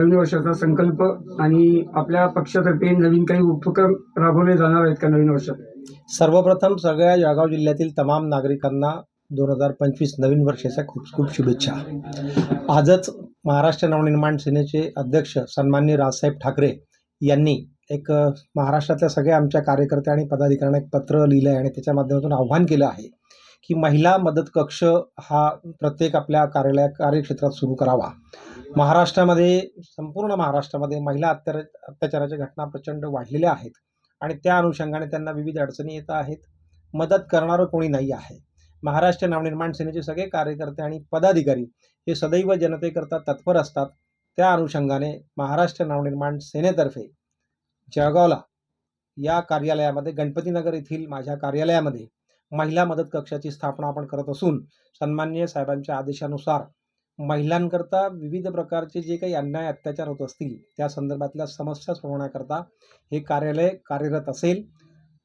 नवीन वर्षाचा संकल्प आणि आपल्या पक्षातर्फे नवीन काही उपक्रम राबवले जाणार आहेत का नवीन वर्षात? सर्वप्रथम सगळ्या जळगाव जिल्ह्यातील तमाम नागरिकांना दोन हजार पंचवीस नवीन वर्षाच्या खूप खूप शुभेच्छा. आजच महाराष्ट्र नवनिर्माण सेनेचे अध्यक्ष सन्माननीय राजसाहेब ठाकरे यांनी एक महाराष्ट्रातल्या सगळ्या आमच्या कार्यकर्ते आणि पदाधिकाऱ्यांना एक पत्र लिहिलं आहे आणि त्याच्या माध्यमातून आव्हान केलं आहे की महिला मदत कक्ष हा प्रत्येक आपल्या कार्यालय कार्यक्षेत्रात सुरू करावा. महाराष्ट्रामध्ये संपूर्ण महाराष्ट्रामध्ये महिला अत्यार अत्याचाराच्या घटना प्रचंड वाढलेल्या आहेत. आणि त्या अनुषंगाने त्यांना विविध अडचणी येत आहेत. मदत करणारं कोणी नाही आहे. महाराष्ट्र नवनिर्माण सेनेचे सगळे कार्यकर्ते आणि पदाधिकारी हे सदैव जनतेकरता तत्पर असतात. त्या अनुषंगाने महाराष्ट्र नवनिर्माण सेनेतर्फे जळगावला या कार्यालयामध्ये गणपतीनगर येथील माझ्या कार्यालयामध्ये महिला मदत कक्षाची स्थापना आपण करत असून सन्माननीय साहेबांच्या आदेशानुसार महिलांकरता विविध प्रकारचे जे काही अन्याय अत्याचार होत असतील त्या संदर्भातल्या समस्या सोडवण्याकरता हे कार्यालय कार्यरत असेल.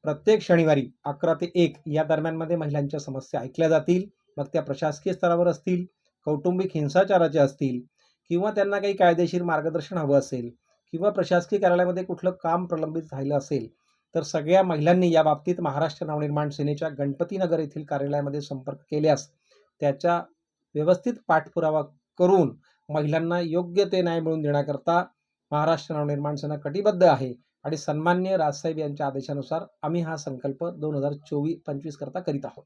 प्रत्येक शनिवारी अकरा ते एक या दरम्यानमध्ये महिलांच्या समस्या ऐकल्या जातील. मग त्या प्रशासकीय स्तरावर असतील कौटुंबिक हिंसाचाराच्या असतील किंवा त्यांना काही कायदेशीर मार्गदर्शन हवं असेल किंवा प्रशासकीय कार्यालयामध्ये कुठलं काम प्रलंबित राहिलं असेल तर सगळ्या महिलांनी या बाबतीत महाराष्ट्र नवनिर्माण सेनेच्या गणपतीनगर येथील कार्यालयामध्ये संपर्क केल्यास त्याच्या व्यवस्थित पाठपुरावा करून महिलांना योग्य ते न्याय मिळवून देण्याकरता महाराष्ट्र नवनिर्माण सेना कटिबद्ध आहे आणि सन्मान्य राजसाहेब यांच्या आदेशानुसार आम्ही हा संकल्प दोन हजार चोवीस पंचवीस करता करीत आहोत.